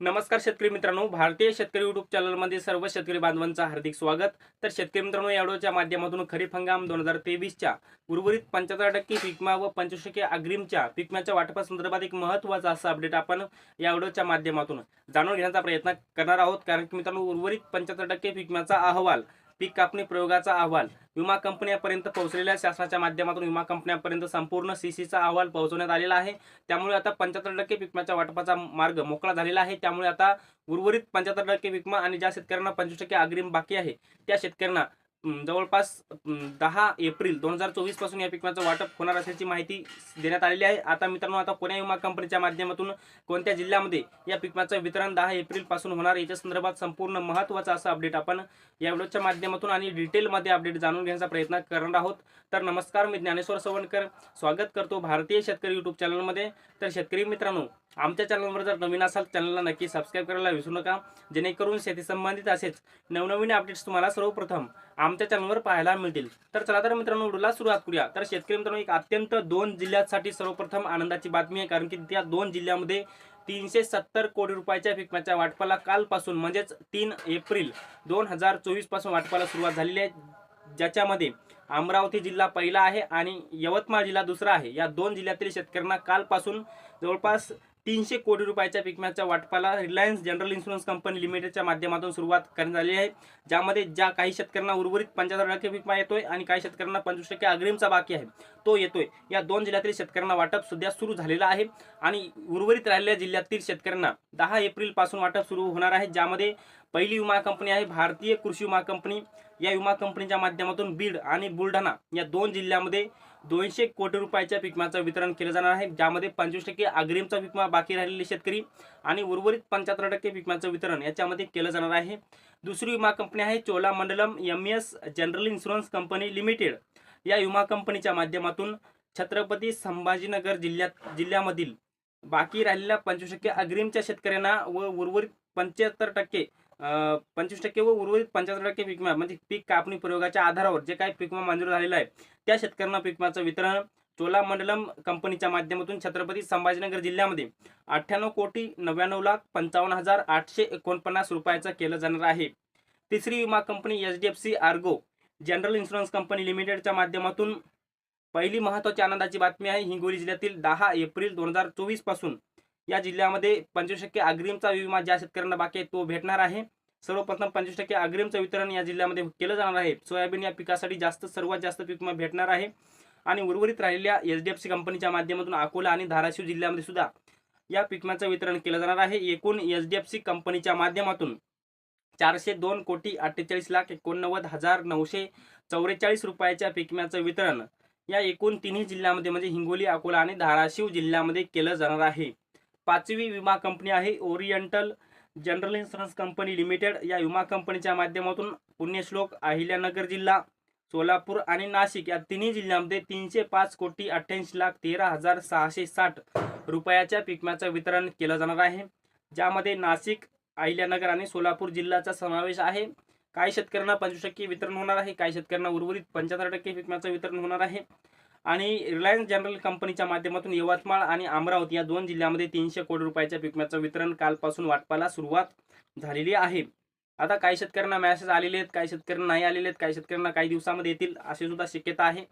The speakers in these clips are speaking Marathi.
नमस्कार शेतकरी मित्रांनो भारतीय शेतकरी युट्यूब चॅनलमध्ये सर्व शेतकरी बांधवांचं हार्दिक स्वागत. तर शेतकरी मित्रांनो याडोच्या माध्यमातून खरीप हंगाम दोन हजार तेवीसच्या उर्वरित पंच्याहत्तर टक्के पिकमा व पंचवीस टक्के अग्रिमच्या पिकम्याच्या वाटपासंदर्भात एक महत्त्वाचा असा अपडेट आपण या व्हिडिओच्या माध्यमातून जाणून घेण्याचा प्रयत्न करणार आहोत. कारण की मित्रांनो उर्वरित पंच्याहत्तर टक्के पिकम्याचा अहवाल पीक कापणी प्रयोगाचा अहवाल विमा कंपन्यापर्यंत पोहोचलेल्या शासनाच्या माध्यमातून विमा कंपन्यापर्यंत संपूर्ण सी सीचा अहवाल पोहोचवण्यात आलेला आहे. त्यामुळे आता पंच्याहत्तर टक्के विकम्याच्या वाटपाचा मार्ग मोकळा झालेला आहे. त्यामुळे आता उर्वरित पंच्याहत्तर टक्के विकमा आणि ज्या शेतकऱ्यांना पंचवीस टक्के अग्रिम बाकी आहे त्या शेतकऱ्यांना जवळपास दहा एप्रिल दोन हजार चोवीसपासून या पिकमाचं वाटप होणार असल्याची माहिती देण्यात आलेली आहे. आता मित्रांनो आता पुणे विमा कंपनीच्या माध्यमातून कोणत्या जिल्ह्यामध्ये या पिकमाचं वितरण दहा एप्रिलपासून होणार याच्या संदर्भात संपूर्ण महत्त्वाचा असा अपडेट आपण या व्हिडिओच्या माध्यमातून आणि डिटेलमध्ये अपडेट जाणून घेण्याचा प्रयत्न करणार आहोत. तर नमस्कार मी ज्ञानेश्वर सवणकर स्वागत करतो भारतीय शेतकरी युट्यूब चॅनलमध्ये तर शेतकरी मित्रांनो आमच्या चॅनलवर जर नवीन असाल चॅनलला नक्की सबस्क्राईब करायला विसरू नका. जेणेकरून शेती संबंधित असेच नवनवीन अपडेट्स तुम्हाला सर्वप्रथम आमच्या चॅनलवर पाहायला मिळतील. तर चला तर मित्रांनो व्हिडिओला सुरुवात करूया. तर शेतकरी मित्रांनो एक अत्यंत दोन जिल्ह्यांसाठी सर्वप्रथम आनंदाची बातमी आहे कारण की त्या दोन जिल्ह्यामध्ये तीनशे सत्तर कोटी रुपयाच्या पिकमाच्या वाटपाला कालपासून म्हणजेच तीन एप्रिल दोन हजार चोवीसपासून वाटपाला सुरुवात झालेली आहे. ज्याच्यामध्ये अमरावती जिल्हा पहिला आहे आणि यवतमाळ जिल्हा दुसरा आहे. या दोन जिल्ह्यातील शेतकऱ्यांना कालपासून जवळपास तीनशे कोटी रुपयाच्या पिकम्याच्या वाटपाला रिलायन्स जनरल इन्शुरन्स कंपनी लिमिटेडच्या माध्यमातून सुरुवात करण्यात आली आहे. ज्यामध्ये ज्या काही शेतकऱ्यांना उर्वरित पंच्याहत्तर टक्के विकमा येतोय आणि काही शेतकऱ्यांना पंचवीस टक्के अग्रिमचा बाकी आहे तो येतोय. या दोन जिल्ह्यातील शेतकऱ्यांना वाटप सध्या सुरू झालेला आहे आणि उर्वरित राहिलेल्या जिल्ह्यातील शेतकऱ्यांना दहा एप्रिलपासून वाटप सुरू होणार आहे ज्यामध्ये पहिली विमा कंपनी आहे भारतीय कृषी विमा कंपनी. या विमा कंपनीच्या माध्यमातून बीड आणि बुलढाणा या दोन जिल्ह्यामध्ये दोनशे कोटी रुपयाच्या पिकम्याचं वितरण केलं जाणार आहे. ज्यामध्ये पंचवीस टक्के अग्रिमचा पिकमा बाकी राहिलेले शेतकरी आणि उर्वरित पंच्याहत्तर टक्के पिकम्याचं वितरण याच्यामध्ये केलं जाणार आहे. दुसरी विमा कंपनी आहे Cholamandalam M S general insurance company limited. या विमा कंपनीच्या माध्यमातून छत्रपती संभाजीनगर जिल्ह्यात जिल्ह्यामधील बाकी राहिलेल्या पंचवीस टक्के अग्रिमच्या शेतकऱ्यांना व उर्वरित पंच्याहत्तर टक्के पंचवीस टक्के व उर्वरित पंच्याहत्तर टक्के पिकमा म्हणजे पीक कापणी प्रयोगाच्या आधारावर जे काही पिकमा मंजूर झालेलं आहे त्या शेतकऱ्यांना पिकमाचं वितरण चोलामंडलम कंपनीच्या माध्यमातून छत्रपती संभाजीनगर जिल्ह्यामध्ये अठ्ठ्याण्णव कोटी नव्याण्णव लाख पंचावन्न हजार आठशे एकोणपन्नास रुपयाचं केलं जाणार आहे. तिसरी विमा company H D F C Ergo general insurance company लिमिटेडच्या माध्यमातून पहिली महत्त्वाची आनंदाची बातमी आहे. हिंगोली जिल्ह्यातील दहा एप्रिल दोन हजार चोवीसपासून या जिल्ह्यामध्ये पंचवीस टक्के अग्रिमचा विमा ज्या शेतकऱ्यांना बाकी आहे तो भेटणार आहे. सर्वप्रथम पंचवीस टक्के अग्रिमचं वितरण या जिल्ह्यामध्ये केलं जाणार आहे. सोयाबीन या पिकासाठी जास्त सर्वात जास्त पीक विमा भेटणार आहे. आणि उर्वरित राहिलेल्या एच डी एफ सी कंपनीच्या माध्यमातून अकोला आणि धाराशिव जिल्ह्यामध्ये सुद्धा या पिकम्याचं वितरण केलं जाणार आहे. एकूण एच डी एफ सी कंपनीच्या माध्यमातून चारशे दोन कोटी अठ्ठेचाळीस लाख एकोणनव्वद हजार नऊशे चौवेचाळीस रुपयाच्या पिकम्याचं वितरण या एकूण तिन्ही जिल्ह्यामध्ये म्हणजे हिंगोली अकोला आणि धाराशिव जिल्ह्यामध्ये केलं जाणार आहे. पाचवी विमा कंपनी आहे oriental general insurance company limited या विमा कंपनीच्या माध्यमातून पुण्यश्लोक अहिल्यानगर जिल्हा सोलापूर आणि नाशिक या तिन्ही जिल्ह्यामध्ये तीनशे पाच कोटी अठ्ठ्याऐंशी लाख तेरा हजार सहाशे साठ रुपयाच्या पिकम्याचं वितरण केलं जाणार आहे. ज्यामध्ये नाशिक अहिल्यानगर आणि सोलापूर जिल्ह्याचा समावेश आहे. काही शेतकऱ्यांना पंचवीस टक्के वितरण होणार आहे. काही शेतकऱ्यांना उर्वरित पंच्याहत्तर टक्के पिकम्याचं वितरण होणार आहे. आणि रिलायन्स जनरल कंपनीच्या माध्यमातून यवतमाळ आणि अमरावती या दोन जिल्ह्यामध्ये तीनशे कोटी रुपयाच्या पिकम्याचं वितरण कालपासून वाटपाला सुरुवात झालेली आहे. आता काही शेतकऱ्यांना मॅसेज आलेले आहेत काही शेतकऱ्यांना नाही आलेले आहेत काही शेतकऱ्यांना काही दिवसामध्ये येतील अशी सुद्धा शक्यता आहे.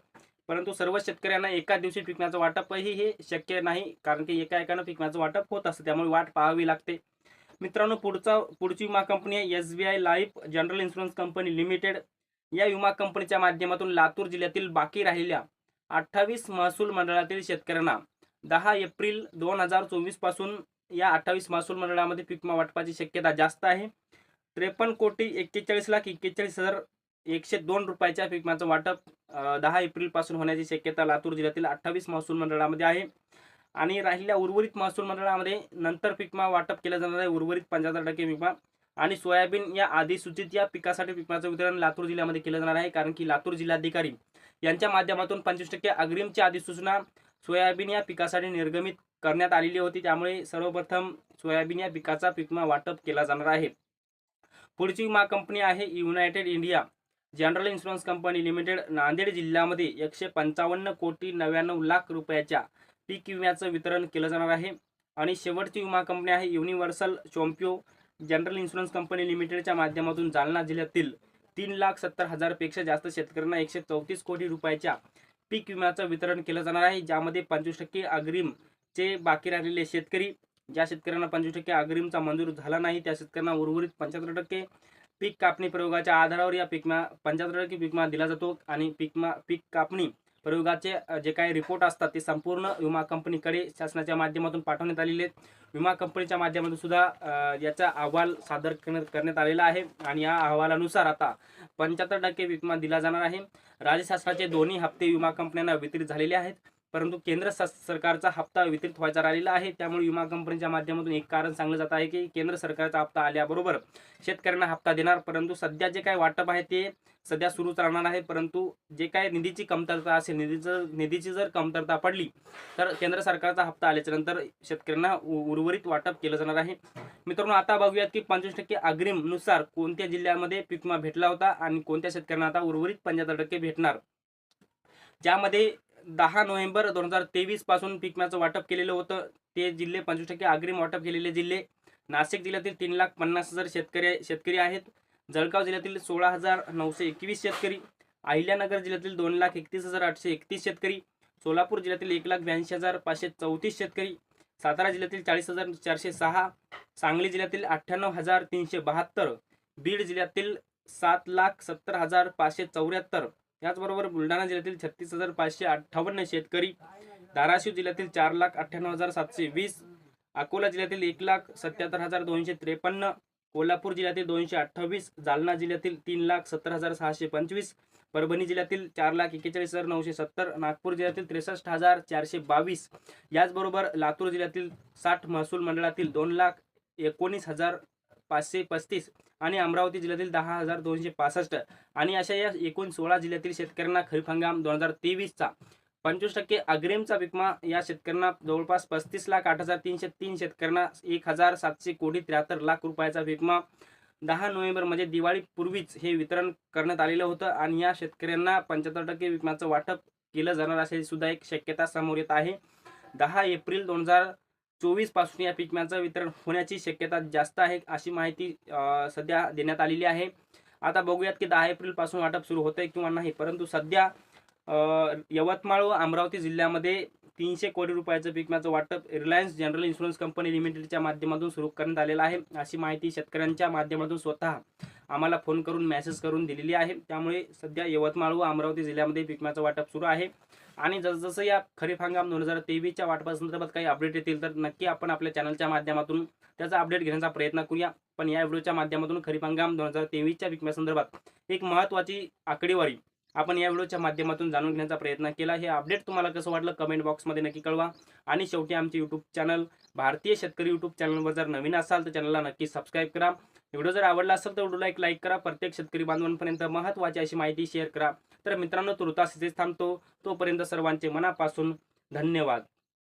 परंतु सर्व शेतकऱ्यांना एका दिवशी पिकण्याचं वाटपही हे शक्य नाही कारण की एका एकानं पिकण्याचं वाटप होत असतं त्यामुळे वाट पाहावी लागते. मित्रांनो पुढचा पुढची विमा कंपनी आहे S B I life general insurance company limited. या विमा कंपनीच्या माध्यमातून लातूर जिल्ह्यातील बाकी राहिलेल्या अठ्ठावीस महसूल मंडळातील शेतकऱ्यांना दहा एप्रिल दोन हजार चोवीसपासून या अठ्ठावीस महसूल मंडळामध्ये पीक वाटपाची शक्यता जास्त आहे. त्रेपन्न कोटी एक्केचाळीस लाख एक्केचाळीस हजार एकशे दोन रुपयाच्या पिकमाचं वाटप दहा एप्रिलपासून होण्याची शक्यता लातूर जिल्ह्यातील अठ्ठावीस महसूल मंडळामध्ये आहे. आणि राहिलेल्या उर्वरित महसूल मंडळामध्ये नंतर पिकमा वाटप केलं जाणार आहे. उर्वरित पंच्याहत्तर टक्के विमा आणि सोयाबीन या अधिसूचित या पिकासाठी पिकाचं वितरण लातूर जिल्ह्यामध्ये केलं जाणार आहे. कारण की लातूर जिल्हाधिकारी यांच्या माध्यमातून पंचवीस टक्के अग्रिमची अधिसूचना सोयाबीन या पिकासाठी निर्गमित करण्यात आलेली होती. त्यामुळे सर्वप्रथम सोयाबीन या पिकाचा पिकमा वाटप केला जाणार आहे. पुढची विमा कंपनी आहे united India. General insurance company limited Nanded जिल्ह्यामध्ये एकशे पंचावन्न कोटी नव्याण्णव लाख रुपयाच्या पीक विम्याचं वितरण केलं जाणार आहे. आणि शेवटची विमा कंपनी आहे universal Sompo. General insurance company लिमिटेडच्या माध्यमातून जालना जिल्ह्यातील तीन लाख सत्तर हजारपेक्षा जास्त शेतकऱ्यांना एकशे चौतीस कोटी रुपयाच्या पीक विम्याचं वितरण केलं जाणार आहे ज्यामध्ये पंचवीस टक्के अग्रिमचे बाकी राहिलेले शेतकरी ज्या शेतकऱ्यांना पंचवीस टक्के अग्रिमचा मंजूर झाला नाही त्या शेतकऱ्यांना उर्वरित पंच्याहत्तर टक्के पीक कापणी प्रयोगाच्या आधारावर या पीकमा पंच्याहत्तर टक्के पीकमा दिला जातो आणि पीकमा पीक कापणी प्रयोगाचे जे काही रिपोर्ट असतात ते संपूर्ण विमा कंपनीकडे शासनाच्या माध्यमातून पाठवण्यात आलेले आहेत. विमा कंपनीच्या माध्यमातून सुद्धा याचा अहवाल सादर करण्यात करण्यात आलेला आहे आणि या अहवालानुसार आता पंच्याहत्तर टक्के विमा दिला जाणार आहे. राज्य शासनाचे दोन्ही हप्ते विमा कंपन्यांना वितरित झालेले आहेत. परंतु केंद्र सरकारचा हप्ता वितरित व्हायचा राहिलेला आहे. त्यामुळे विमा कंपनीच्या माध्यमातून एक कारण सांगलं जात आहे की केंद्र सरकारचा हप्ता आल्याबरोबर शेतकऱ्यांना हप्ता देणार परंतु सध्या जे काय वाटप आहे ते सध्या सुरूच राहणार आहे. परंतु जे काय निधीची कमतरता असेल निधीचं निधीची जर कमतरता पडली तर केंद्र सरकारचा हप्ता आल्याच्यानंतर शेतकऱ्यांना उ- उर्वरित वाटप केलं जाणार आहे. मित्रांनो आता बघूयात की पंचवीस टक्के अग्रिमनुसार कोणत्या जिल्ह्यामध्ये पिकमा विमा भेटला होता आणि कोणत्या शेतकऱ्यांना आता उर्वरित पंच्याहत्तर टक्के भेटणार? ज्यामध्ये दहा नोव्हेंबर दोन हजार तेवीसपासून पीक विम्याचं वाटप केलेलं होतं. ते जिल्हे पंचवीस टक्के अग्रिम वाटप केलेले जिल्हे. नाशिक जिल्ह्यातील तीन लाख पन्नास हजार शेतकरी शेतकरी आहेत. जळगाव जिल्ह्यातील सोळा हजार नऊशे एकवीस शेतकरी. अहिल्यानगर जिल्ह्यातील दोन लाख एकतीस हजार आठशे एकतीस शेतकरी. सोलापूर जिल्ह्यातील एक लाख ब्याऐंशी हजार पाचशे चौतीस शेतकरी. सातारा जिल्ह्यातील चाळीस हजार चारशे सहा. सांगली जिल्ह्यातील अठ्ठ्याण्णव हजार तीनशे बहात्तर. बीड जिल्ह्यातील सात लाख सत्तर हजार पाचशे चौऱ्याहत्तर. याचबरोबर बुलढाणा जिल्ह्यातील छत्तीस हजार पाचशे अठ्ठावन्न शेतकरी धाराशिव जिल्ह्यातील चार लाख अठ्ठ्याण्णव हजार सातशे वीस अकोला जिल्ह्यातील एक लाख सत्याहत्तर हजार दोनशे त्रेपन्न कोल्हापूर जिल्ह्यातील दोनशे अठ्ठावीस जालना जिल्ह्यातील तीन लाख सत्तर हजार सहाशे पंचवीस परभणी जिल्ह्यातील चार लाख एक्केचाळीस हजार नऊशे सत्तर नागपूर जिल्ह्यातील त्रेसष्ट हजार चारशे बावीस याचबरोबर लातूर जिल्ह्यातील साठ महसूल मंडळातील दोन लाख एकोणीस हजार पाचशे पस्तीस आणि अमरावती जिल्ह्यातील दहा हजार दोनशे पासष्ट आणि अशा या एकूण सोळा जिल्ह्यातील शेतकऱ्यांना खरीप हंगाम दोन हजार तेवीसचा. पंचवीस टक्के अग्रिमचा विकमा या शेतकऱ्यांना जवळपास पस्तीस लाख आठ हजार तीनशे तीन शेतकऱ्यांना एक हजार सातशे कोटी त्र्याहत्तर लाख रुपयाचा विकमा. दहा नोव्हेंबर म्हणजे दिवाळीपूर्वीच हे वितरण करण्यात आलेलं होतं आणि या शेतकऱ्यांना पंच्याहत्तर टक्के विकमाचं वाटप केलं जाणार असे सुद्धा एक शक्यता समोर येत आहे. दहा एप्रिल दोन हजार चोवीसपासून या पीक विम्याचं वितरण होण्याची शक्यता जास्त आहे अशी माहिती सध्या देण्यात आलेली आहे. आता बघूयात की दहा एप्रिलपासून वाटप सुरू होतंय किंवा नाही परंतु सध्या यवतमाळ व अमरावती जिल्ह्यामध्ये तीनशे कोटी रुपयाचं पीक विम्याचं वाटप रिलायन्स जनरल इन्शुरन्स कंपनी लिमिटेडच्या माध्यमातून सुरू करण्यात आलेलं आहे. अशी माहिती शेतकऱ्यांच्या माध्यमातून स्वतः आम्हाला फोन करून मेसेज करून दिलेली आहे. त्यामुळे सध्या यवतमाळ व अमरावती जिल्ह्यामध्ये पीक विम्याचं वाटप सुरू आहे. आणि जसजसं या खरीप हंगाम दोन हजार तेवीसच्या वाटपासंदर्भात काही अपडेट येतील तर नक्की आपण आपल्या चॅनलच्या माध्यमातून त्याचा अपडेट घेण्याचा प्रयत्न करूया. पण या व्हिडिओच्या माध्यमातून खरीप हंगाम दोन हजार तेवीसच्या पीक एक महत्त्वाची आकडेवारी आपण या व्हिडिओच्या माध्यमातून जाणून घेण्याचा प्रयत्न केला. हे अपडेट तुम्हाला कसं वाटलं कमेंट बॉक्समध्ये नक्की कळवा. आणि शेवटी आमचे यूट्यूब चॅनल भारतीय शेतकरी यूट्यूब चॅनलवर जर नवीन असाल तर चॅनलला नक्की सबस्क्राईब करा. व्हिडिओ जर आवडला असेल तर व्हिडिओला एक लाईक करा. प्रत्येक शेतकरी बांधवांपर्यंत महत्त्वाची अशी माहिती शेअर करा. तर मित्रांनो तुर्तास इथेच थांबतो. तोपर्यंत सर्वांचे मनापासून धन्यवाद.